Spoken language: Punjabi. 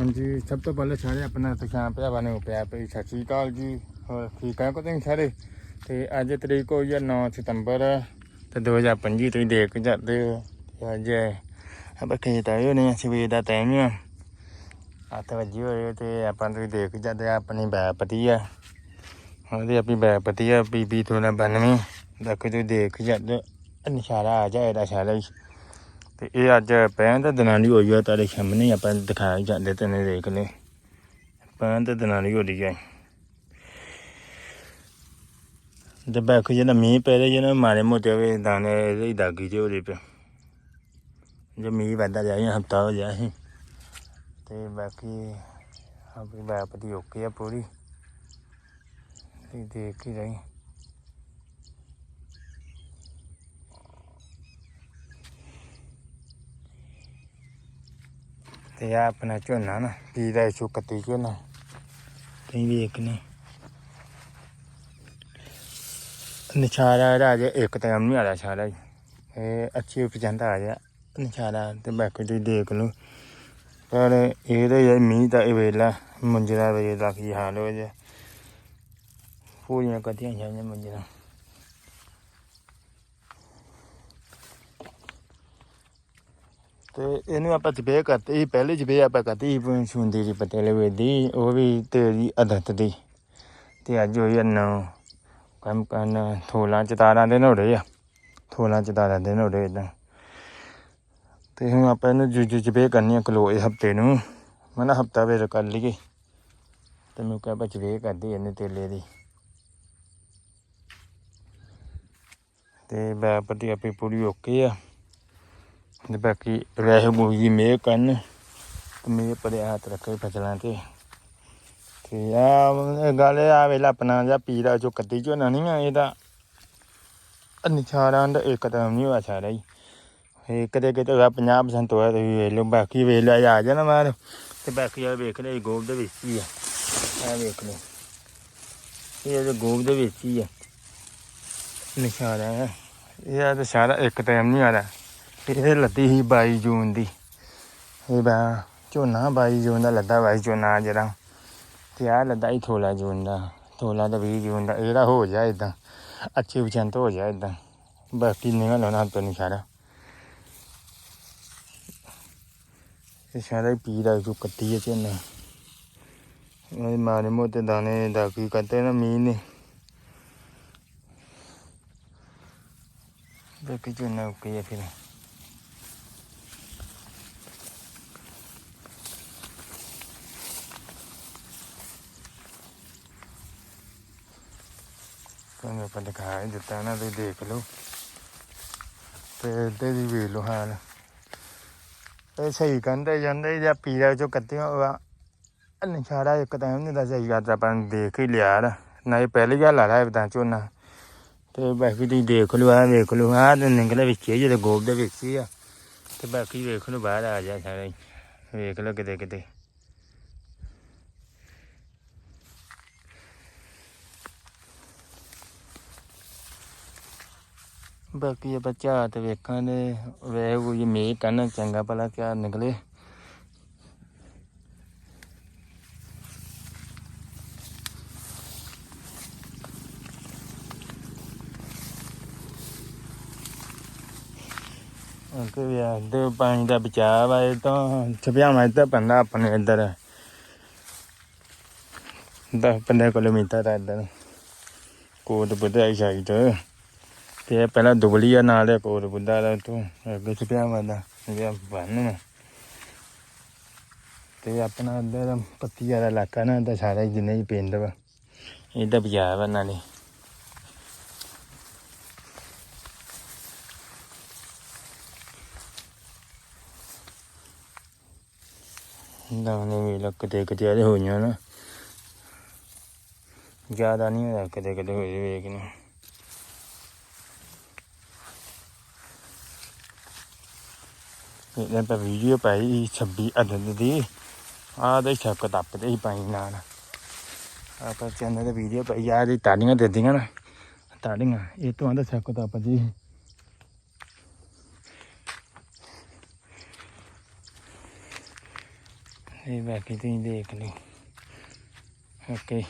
ਹਾਂਜੀ, ਸਭ ਤੋਂ ਪਹਿਲਾਂ ਸਾਰੇ ਆਪਣਾ ਪਛਾਣ ਭਰਾਵਾਂ ਨੂੰ ਪਿਆ ਪਈ ਸਤਿ ਸ਼੍ਰੀ ਅਕਾਲ ਜੀ। ਹੋਰ ਠੀਕ ਆ ਕੋ ਤੁਸੀਂ ਸਾਰੇ? ਤੇ ਅੱਜ ਤਰੀਕ ਹੋਈ ਹੈ 9 ਸਤੰਬਰ ਤੇ 2025 ਤੁਸੀਂ ਦੇਖ ਜਾਂਦੇ ਹੋ। ਤੇ ਅੱਜ ਆਪਾਂ ਖੇਤ ਆਏ ਹੋਏ ਨੇ ਸਵੇਰ ਦਾ ਟਾਈਮ ਆ। ਅੱਠ ਵਜੇ ਹੋਏ ਤੇ ਆਪਾਂ ਤੁਸੀਂ ਦੇਖ ਜਾਂਦੇ ਆਪਣੀ ਬੈਪਤੀ ਆ। ਉਹਦੀ ਆਪਣੀ ਬੈਪਤੀ ਆ ਬੀਬੀ ਥੋੜਾ 92 ਦੇਖ ਤੁਸੀਂ ਦੇਖ ਜਾਂਦੇ ਹੋ। ਨਿਸ਼ਾਰਾ ਆ ਜਾ ਇਹਦਾ ਸਾਰਾ ਹੀ। ਤੇ ਇਹ ਅੱਜ ਪੈਣ ਦਾ ਦਿਨਾਂ ਦੀ ਹੋਈ ਆ, ਤੁਹਾਡੇ ਸਾਹਮਣੇ ਆਪਾਂ ਦਿਖਾਈ ਜਾਂਦੇ ਤੈਨੂੰ ਦੇਖ ਲੈ ਪੈਣ ਦਾ ਦਿਨਾਂ ਦੀ ਹੋ ਰਹੀ ਹੈ ਤੇ ਬਾਕੀ ਜਿਹੜਾ ਮੀਂਹ ਪੈ ਰਿਹਾ ਜਿਹੜਾ ਮਾਰੇ ਮੋਟੇ ਵੇ ਦਾਣੇ ਇਹਦੇ ਦਾਗੀ ਜਿਹੇ ਹੋ ਰਹੇ ਪਏ ਜੇ ਮੀਂਹ ਵੱਧਦਾ ਜਾਏ ਹਫਤਾ ਹੋ ਜਾਏ ਸੀ। ਤੇ ਬਾਕੀ ਆਪਣੀ ਬਾਪ ਦੀ ਓਕੇ ਆ ਪੂਰੀ। ਤੇ ਦੇਖ ਹੀ ਰਹੀ। ਤੇ ਆ ਆਪਣਾ ਝੋਨਾ ਨਾ ਪੀ ਦਾ ਇਸ਼ੂ ਕੱਤੀ ਝੋਨਾ, ਤੁਸੀਂ ਵੇਖ ਨੇ ਨਿਸ਼ਾਰਾ ਰਾਜ ਇੱਕ ਟਾਈਮ ਨਹੀਂ ਆਦਾ ਸਾਰਾ ਹੀ ਇਹ ਅੱਛੀ ਪਸੰਦ ਆ ਗਿਆ ਨਿਸ਼ਾਰਾ, ਤੇ ਬਾਕੀ ਤੁਸੀਂ ਦੇਖ ਲਓ। ਪਰ ਇਹਦੇ ਇਹ ਮੀਂਹ ਦਾ ਇਹ ਵੇਲਾ, ਮੰਜਰਾ ਵੇਲਾ ਕੀ ਹਾਲ ਹੋ ਜਾ ਪੂਰੀਆਂ ਕੱਟੀਆਂ ਜਾਂਦੀਆਂ ਮੰਜਰਾ। ਤੇ ਇਹਨੂੰ ਆਪਾਂ ਜਬੇ ਕਰਤੇ ਸੀ, ਪਹਿਲੇ ਜਬੇ ਆਪਾਂ ਕਰਤੀ ਸੀ ਸੁੰਦੀ ਦੀ, ਪਤੇਲੇ ਵੇਦੀ ਉਹ ਵੀ ਤੇਰੀ ਆਦਤ ਦੀ। ਤੇ ਅੱਜ ਹੋਈ ਆ ਕੰਮ ਕਰਨ, ਥੋਲਾਂ ਚ ਤਾਰਾਂ ਦੇ ਨੋੜੇ ਆ, ਥੋਲਾਂ ਚਤਾਰਾਂ ਤਾਰਾਂ ਦੇ ਨੋੜੇ ਇਦਾਂ। ਤੇ ਹੁਣ ਆਪਾਂ ਇਹਨੂੰ ਜੁ ਜਬੇ ਕਰਨੀ ਆ ਕਲੋ ਇਹ ਹਫ਼ਤੇ ਨੂੰ, ਮੈਂ ਨਾ ਹਫਤਾ ਵੇਰ ਕਰ ਲਈਏ। ਤੇ ਮੈਂ ਕਿਹਾ ਬਚ ਵੇ ਕਰਦੀ ਇਹਨੇ ਤੇਲੇ ਦੀ। ਤੇ ਬੈਪਤੀ ਆਪੇ ਪੂਰੀ ਓਕੇ ਆ। ਤੇ ਬਾਕੀ ਰਹਿ ਮੂਜੀ ਮੇਹ ਕਰਨ ਤੇ ਮੇਹ ਪਰੇ ਹੱਥ ਰੱਖੇ ਫਸਲਾਂ ਤੇ। ਤੇ ਆ ਗੱਲ ਆ ਵੇਲਾ ਆਪਣਾ ਜਾਂ ਪੀਰਾ ਜੋ ਕੱਦੀ ਝੋਨਾ ਨਹੀਂ ਆ ਇਹਦਾ। ਨਿਸ਼ਾਰਾਂ ਦਾ ਇੱਕ ਤਾਂ ਨਹੀਂ ਹੋਇਆ ਸਾਰਾ ਹੀ। ਇਹ ਕਦੇ ਕਿਤੇ ਹੋਇਆ 50% ਹੋਇਆ ਤੇ ਵੇਖ ਲਓ, ਬਾਕੀ ਵੇਖ ਲਿਆ ਆ ਜਾਣਾ ਮਾਰ ਤੇ ਬਾਕੀ ਆ ਵੇਖ ਲਿਆ ਗੋਬ ਦੇ ਵਿੱਚ ਹੀ ਆ। ਆ ਵੇਖ ਲਓ। ਇਹ ਇਹਦੇ ਗੋਬ ਦੇ ਵਿੱਚ ਹੀ ਆ। ਨਿਸ਼ਾਰਾ ਹੈ। ਇਹ ਤਾਂ ਸਾਰਾ ਇੱਕ ਟਾਈਮ ਨਹੀਂ ਆ ਰਿਹਾ। ਇਹ ਲੱਦੀ ਸੀ 22 ਜੂਨ ਦੀ। ਇਹ ਬਾ, ਝੋਨਾ 22 ਜੂਨ ਦਾ ਲੱਦਾ 22 ਝੋਨਾ ਜਿਹੜਾ। ਤੇ ਆ ਲੱਦਾ ਹੀ 16 ਜੂਨ ਦਾ 16 ਦਾ 20 ਜੂਨ ਦਾ, ਇਹਦਾ ਹੋ ਜਾ ਇਦਾਂ ਅੱਛੇ ਵਿਚੰਤ ਹੋ ਜਾ ਇਦਾਂ ਬਾਕੀ ਨਹੀਂ ਲਾਉਣਾ ਤੋਂ ਨਹੀਂ ਸਾਰਾ। ਇਹ ਸਾਰਾ ਹੀ ਪੀਰਾ ਜੋ ਕੱਟੀ ਹੈ ਝੋਨਾ। ਇਹ ਮਾਰੇ ਮੋਟੇ ਦਾਣੇ ਦਾ ਕੀ ਕਰਦੇ ਨਾ, ਮੀਂਹ ਨੇ। ਬਾਕੀ ਝੋਨਾ ਉੱਕੇ ਆ ਫਿਰ। ਤੁਹਾਨੂੰ ਆਪਾਂ ਦਿਖਾ ਹੀ ਦਿੱਤਾ ਨਾ, ਤੁਸੀਂ ਦੇਖ ਲਓ। ਤੇ ਇੱਧਰ ਦੀ ਵੇਖ ਲਓ ਹਾਲ। ਇਹ ਸਹੀ ਕਹਿੰਦੇ ਜਾਂਦੇ, ਜਾਂ ਪੀਰਾ ਚੋਂ ਕੱਤਿਆਂ ਵਾ ਨਿਸ਼ਾਰਾ ਇੱਕ ਟਾਈਮ ਨਹੀਂ ਦਾ ਸਹੀ ਗੱਲ ਆਪਾਂ ਦੇਖ ਹੀ ਲਿਆ ਨਾ। ਇਹ ਪਹਿਲੀ ਗੱਲ ਆ ਰਿਹਾ ਇਦਾਂ ਝੋਨਾ। ਤੇ ਬਾਕੀ ਤੁਸੀਂ ਦੇਖ ਲਓ ਆ ਵੇਖ ਲਓ ਆ ਤੇ ਨਿਕਲੇ ਵਿੱਚ ਹੀ ਜਦੋਂ ਗੋਬ ਦੇ ਵਿੱਚ ਹੀ ਆ। ਤੇ ਬਾਕੀ ਵੇਖ ਲਓ, ਬਾਹਰ ਆ ਜਾ ਸਾਰਾ। ਵੇਖ ਲਓ ਕਿਤੇ ਕਿਤੇ ਬਾਕੀ ਆਪਾਂ ਬੱਚਾ ਤੇ ਵੇਖਾਂ ਨੇ ਵੇ ਕੋਈ ਮੀਂਹ ਕੰਨ ਚੰਗਾ ਭਲਾ ਕਿਆ ਨਿਕਲੇ। ਅੰਕੇ ਵੀ ਆ ਪਾਣੀ ਦਾ ਬਚਾਅ ਵਾ, ਇਹ ਤਾਂ ਛਪਿਆਵਾਂ ਇੱਧਰ ਪੈਂਦਾ ਆਪਣੇ ਇੱਧਰ। ਦਸ ਪੰਦਰਾਂ ਕਿਲੋਮੀਟਰ ਆ ਇੱਧਰ। ਕੋਟ ਬੁੱਧਾ ਸਾਈਡ ਤੇ ਇਹ ਪਹਿਲਾਂ ਦੁਬਲੀ ਆ, ਨਾਲ ਇੱਕ ਹੋਰ ਬੁੱਧਾ ਦਾ ਤੋਂ ਅੱਗੇ ਛਪਿਆਵਾਂ ਦਾ ਇਹ ਬੰਨ ਤੇ ਆਪਣਾ ਇੱਧਰ ਪੱਤੀਆਂ ਦਾ ਇਲਾਕਾ ਨਾ ਤਾਂ ਸਾਰਾ ਵਾ ਇਹਦਾ ਬਚਾਅ ਵਾ ਨਾਲੇ। ਦਾਣੇ ਵੀ ਲੱਕ ਕਿਤੇ ਕਿਤੇ ਹੋਈਆਂ ਨਾ। ਜ਼ਿਆਦਾ ਨਹੀਂ ਹੋਇਆ ਕਦੇ ਕਦੇ ਹੋਏ ਵੇਖ ਨੇ। ਇਹਨਾਂ ਪਰ ਵੀਡੀਓ ਪਾਈ 26 ਅਦਦ ਦੀ। ਆਹ ਦੇ ਛੱਕ ਟੱਪਦੇ ਹੀ ਪਾਈ ਨਾਲ। ਆਪਾਂ ਚੈਨਲ ਤੇ ਵੀਡੀਓ ਪਾਈ ਆ ਦੀ ਤਾੜੀਆਂ ਦੇ ਦੀਆਂ ਨਾ। ਤਾੜੀਆਂ, ਇਹ ਤੋਂ ਆਂਦਾ ਛੱਕ ਟੱਪ ਜੀ। ਇਹ ਬਾਕੀ ਤੁਸੀਂ ਦੇਖ ਲਓ। ਓਕੇ।